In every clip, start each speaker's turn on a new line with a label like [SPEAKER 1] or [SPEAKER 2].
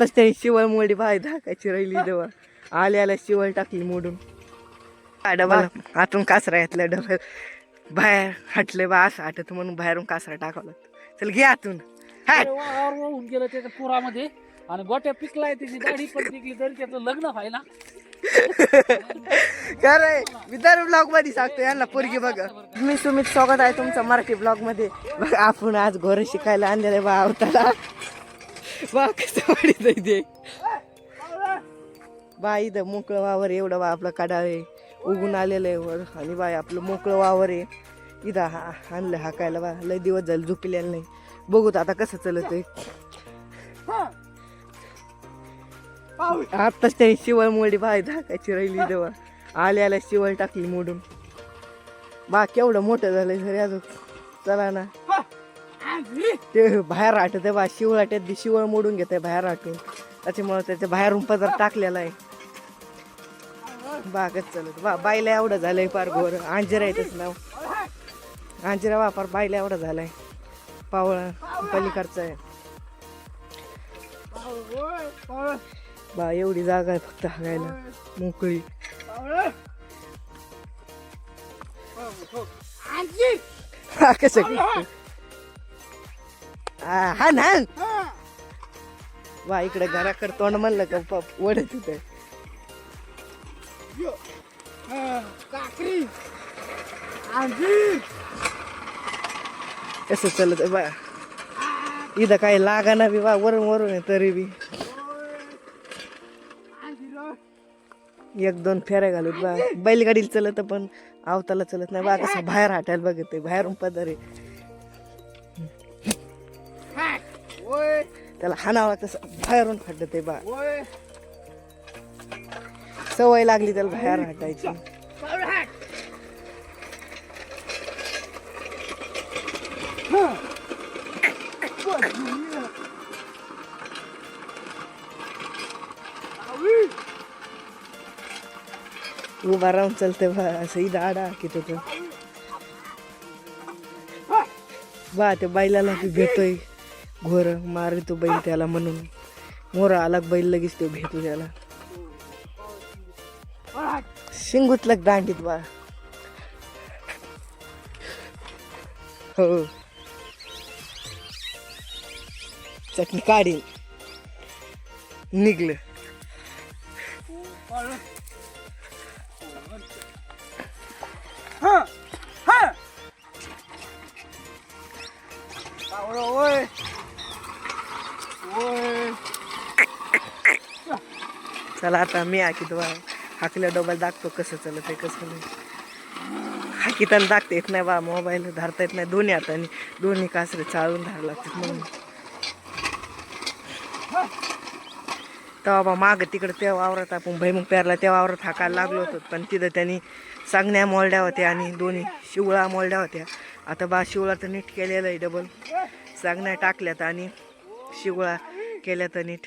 [SPEAKER 1] आत्ताच त्याने शिवळ मोडी बाय धाकायची राहिली जेव्हा आल्या आल्या शिवळ टाकली मोडून. हा डबल आतून कासरा घेतला डबल. बाहेर हटले बा असं हटत म्हणून बाहेरून कासरा टाकावला चल घे आतून.
[SPEAKER 2] वाहून गेलं त्याच्या पुरामध्ये. आणि गोट्या पिकलाय त्याची दाढी पण पिकली तरी त्याचं लग्न व्हायला.
[SPEAKER 1] खरंय विदर्भ ब्लॉगमध्ये सांगतो यांना पोरगी बघा. मी सुमित स्वागत आहे तुमचं मराठी ब्लॉगमध्ये बघा आपण आज घोर शिकायला आणलेले बा अवताला वा कसं वाढत ते बाई इथं मोकळं वावर एवढं बा आपलं काढावे उगून आलेलं आहे वर. आणि बाय आपलं मोकळं वावर आहे. इथं हा आणलं हाकायला बा. लय दिवस झाले झोपलेलं नाही. बघूत आता कसं चालत आहे आत्ताच त्याने शिवळ मोडी बाय धाकायची राहिली तेव्हा आल्या आल्या शिवळ टाकली मोडून. बा केवढं मोठं झालं घरी अजून. चला ना. ते बाहेर आटत बा शिवळाट्यात बी शिवळ मोडून घेते बाहेर आटून त्याच्यामुळे त्याच्या बाहेरून पदर टाकलेला आहे. बागच चालत. बा बायला एवढं झालंय पार घोर आंजिरा येतच नाव. आंजिरा बा पार बायला एवढा झालाय. पावळा पलीकडचा आहे. बा एवढी जागा आहे फक्त हागायला. मोकळी. कसं? हा हान वा इकडे घराकडे तोंड म्हणलं का प- वडत तिथे. कसं चालत बा? इथं काही लागाना बी बा वरून वरून आहे तरी बी. एक दोन फेऱ्या घालत बा. बैलगाडीला चलत पण आवताला चलत नाही बा. कसं बाहेर हाटायला बघत बाहेरून पदर आहे. त्याला हाणावा तसं बाहेरून हाटत आहे बा सवय लागली त्याला बाहेर हाटायची. उभा राहून चालते बा असं इथं आडा की तिथं बा त्या बैलाला भेटतोय. घोर मारतो बैल त्याला म्हणून. मोरा आला बैल लगेच तो भेटतो त्याला. शिंगुतलक दांडीत बा. हो. चटणी काढी निघलं. चला आता मी हाकी बा हाकल्या डोबाल दाखतो कसं चालत आहे कसं नाही. हाकीताना दाखता येत नाही बा मोबाईल धरता येत नाही दोन्ही हाताने दोन्ही कासरे चाळून धरावं लागतात म्हणून. तेव्हा बा मागं तिकडं त्या वावरात आपण भैमुख पेरला त्या वावरात हाकायला लागलो होतो पण तिथं त्यांनी सांगण्या मोलड्या होत्या आणि दोन्ही शिवळा मोलड्या होत्या. आता बा शिवळा तर नीट केलेलं आहे डबल सांगण्या टाकल्यात आणि शिवळा केल्या तर नीट.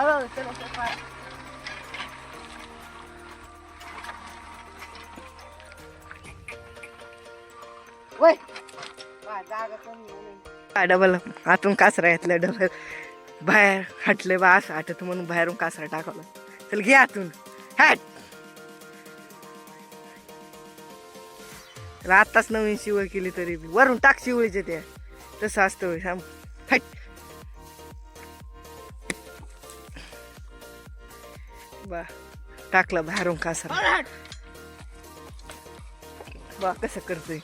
[SPEAKER 1] आहे. हा, डबल आतून कासरा घेतला डबल बाहेर हटले बा असं हटत म्हणून बाहेरून कासरा टाकवला चल घे आतून हट तर आत्ताच नवीन शिवळ केली तरी बी. वरून टाक शिवळीचे ते तसं असतं. थांब. हट बा टाकला बाहेरून कासरा. बा कसं करतोय?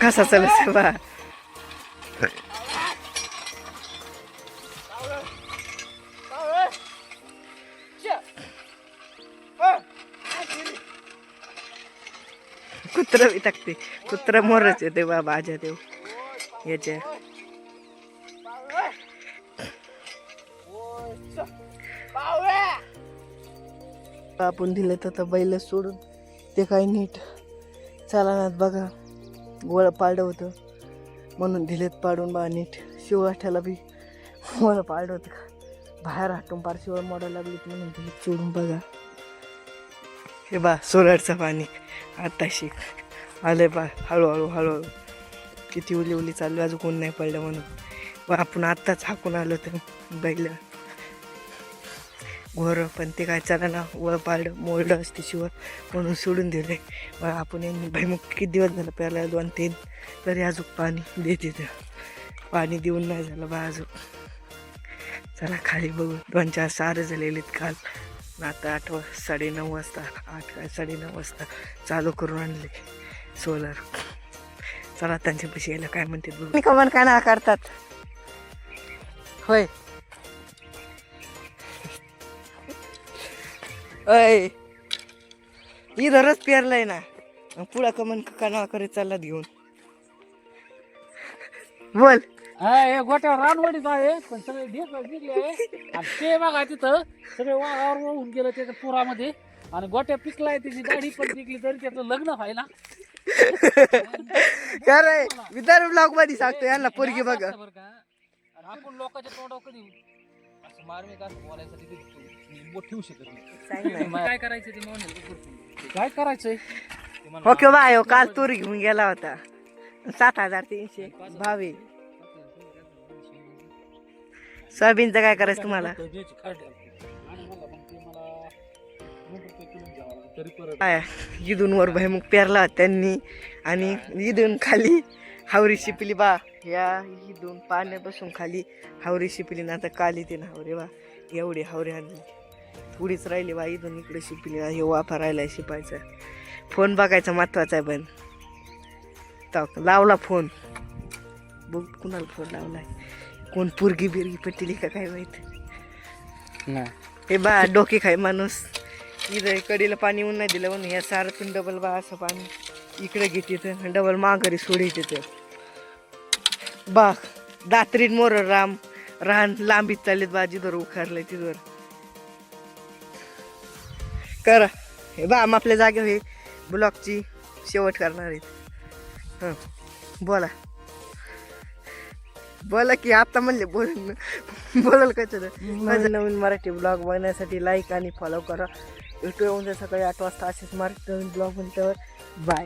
[SPEAKER 1] कसा चालत बा? कुत्र बी टाकते कुत्र मोरच येते बाबा भाज्या देव. याच्या. आपण दिलं तर आता बैल सोडून ते काही नीट चालनात बघा. गोळ पाडलं होतं म्हणून दिलेत पाडून बा नीट. शिवराष्ट्राला बी मला पाडलं होतं का? बाहेर हटून पार शिवळ मोडायला लागली म्हणून दिलेत सोडून बघा. हे बा सोलरचं पाणी. आता शिक. आले बा हळूहळू हळूहळू. किती उली उली चालू अजून कोण नाही पडलं म्हणून. व आपण आत्ताच हाकून आलो तर बैल. घोर पण ते काय चला ना वळ पाळलं मोरडं असते शिवर म्हणून सोडून दिले व आपण यांनी मग किती दिवस झालं प्यायला दोन तीन? तरी अजून पाणी देते तर. पाणी देऊन नाही झालं बा अजून. चला खाली बघू. दोन चार सारं झालेले काल. आता आठ वा साडेनऊ वाजता आठ काय साडेनऊ वाजता चालू करून आणले सोलर चला त्यांच्या पैसे यायला काय म्हणते मी कमान काय ना करतात होय. अय. इधरच पेरलाय ना. पुढा पुढं कमन काना करत चाललात घेऊन. बोल.
[SPEAKER 2] हा हे गोट्यावर रानवडीच आहे पण सगळे ढेक निघले आहे. आणि ते बघा तिथं सगळे वाघावर वाहून गेलं त्याच्या पुरामध्ये. आणि गोट्या पिकलाय त्याची दाढी पण पिकली तरी त्याचं लग्न व्हायला.
[SPEAKER 1] काय रे विदर्भ ब्लॉगमध्ये सांगतो यांना पोरगी बघा.
[SPEAKER 2] बरं का? आणि आपण लोकांच्या तोंडावर कधी असं मार्मिक असं बोलायसाठी कधी बोट ठेवू शकत नाही. काय करायचं ते म्हणून काय करायचंय?
[SPEAKER 1] ओके बाय हो काल तूर घेऊन गेला होता. सात हजार तीनशे भावे. सोयाबीनचं काय करायचं तुम्हाला? काय इथून वर भैमुख पेरला त्यांनी. आणि इथून खाली हावरी शिपली बा. या इथून पाण्यापासून खाली हावरी शिपली. ना आता काली ते ना हावरे बा. एवढी हावरे आणली. थोडीच राहिली बा इथून इकडे शिपली. हे वाफा राहिलाय शिपायचा. फोन बघायचा महत्त्वाचा आहे पण. लावला फोन. बघ कुणाला फोन लावलाय. कोण पुरगी बिरगी पटली का काय माहीत? हे बा डोके खाय माणूस. इथं कडीला पाणी येऊन नाही दिलं म्हणून या सारातून डबल बा असं पाणी इकडे घेते तर डबल माघारी सोडी तिथं बा दात्रीन मोर राम रान लांबीत चाललेत बा जिथवर उखारलंय तिथवर. करा. हे बा आम आपल्या जागेवर हे ब्लॉकची शेवट करणार आहेत. हं बोला. बोला की आता म्हणले बोल बोलाल का माझं नवीन मराठी ब्लॉग बघण्यासाठी लाईक आणि फॉलो करा. भेटूया उद्या सकाळी आठ वाजता असेच मराठी नवीन ब्लॉग म्हणल्यावर बाय